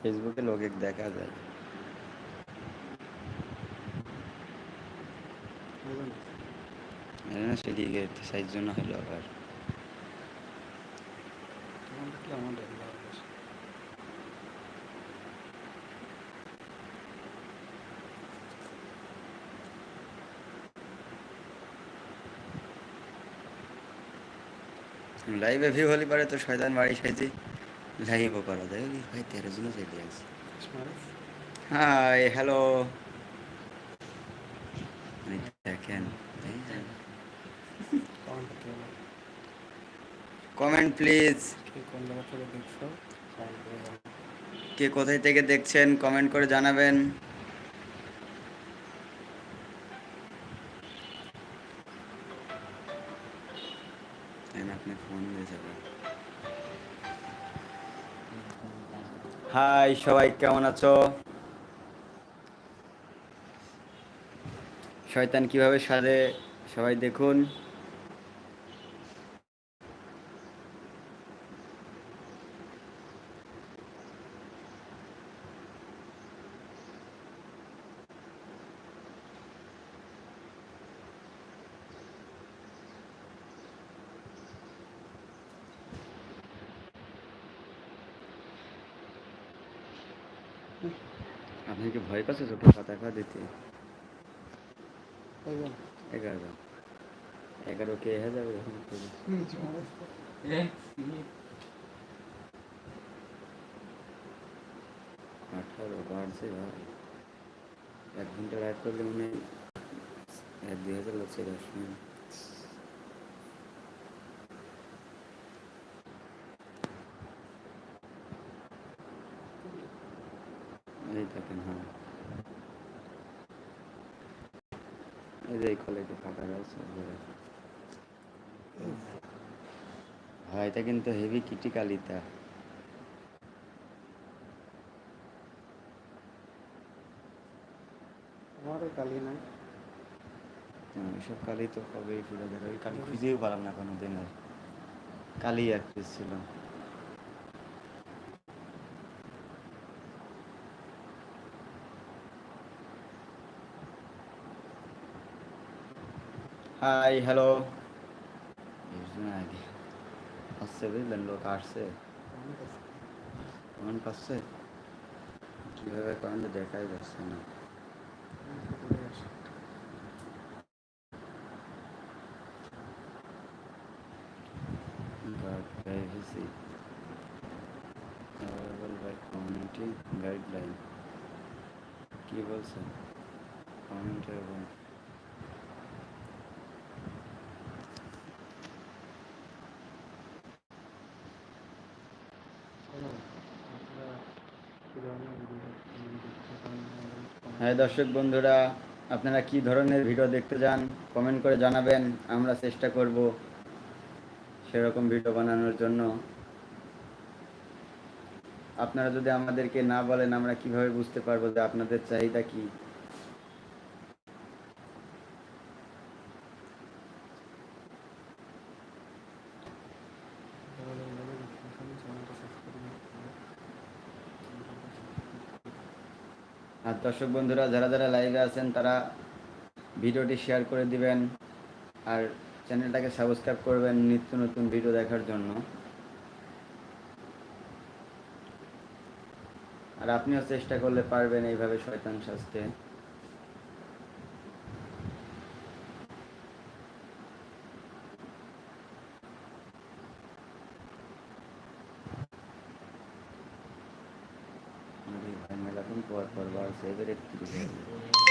ফেসবুকে লোকে দেখা যায়। সেদিকে সাইজ জন্য হলো আবার। লাইভে ভিউ হলে পারে তো শয়তান বাড়ি সাইতে লাইভও করা যায় ভাই তেরো জন সাইডে আছে স্মার্ট হাই হ্যালো দেখেন কমেন্ট প্লিজ। কে কোথায় থেকে দেখছেন? কমেন্ট করে জানাবেন. আপনি ফোন দিয়ে যাবেন হাই সবাই কেমন আছো? শয়তান কীভাবে সাজে সবাই দেখুন। আপনি কি ভয় পাচ্ছে চোখে পাতা খাওয়া দিতে হবে না এগারো এগারো কে হয়ে যাবে এখন থেকে? আঠারো বাড়ছে ভাই এক ঘন্টা রাইড করলে মনে হয় এক দুই হাজার লাগছে দশ মিনিট দেখেন হ্যাঁ। এই যে কলেজে ফাঁকা রয়েছে ভাই এটা কিন্তু হেভি ক্রিটিক্যালিতা আমারও কালি নাই। এসব কালি তো কবেই পুরো দেখা ওই কালি খুঁজেও পারলাম না কোনো দিনের কালি এক ছিল। হাই হ্যালো আগে আসছে বুঝলেন লোক আসছে কমেন্ট আছে কমেন্ট পাচ্ছে কীভাবে কমেন্ট দেখাই যাচ্ছে না কমেন্ট করে আসে but privacy available by community guideline কি বলছে কমেন্টের হ্যাঁ দর্শক বন্ধুরা, আপনারা কি ধরনের ভিডিও দেখতে চান কমেন্ট করে জানাবেন, আমরা চেষ্টা করব সেরকম ভিডিও বানানোর জন্য। আপনারা যদি আমাদেরকে না বলেন, আমরা কীভাবে বুঝতে পারব যে আপনাদের চাহিদা কি? আর দর্শক বন্ধুরা, যারা যারা লাইভে আছেন, তারা ভিডিওটি শেয়ার করে দিবেন আর চ্যানেলটাকে সাবস্ক্রাইব করবেন নিত্য নতুন ভিডিও দেখার জন্য। আর আপনিও চেষ্টা করলে পারবেন এইভাবে শয়তান मेला तुमको और परिवार से भी रखती है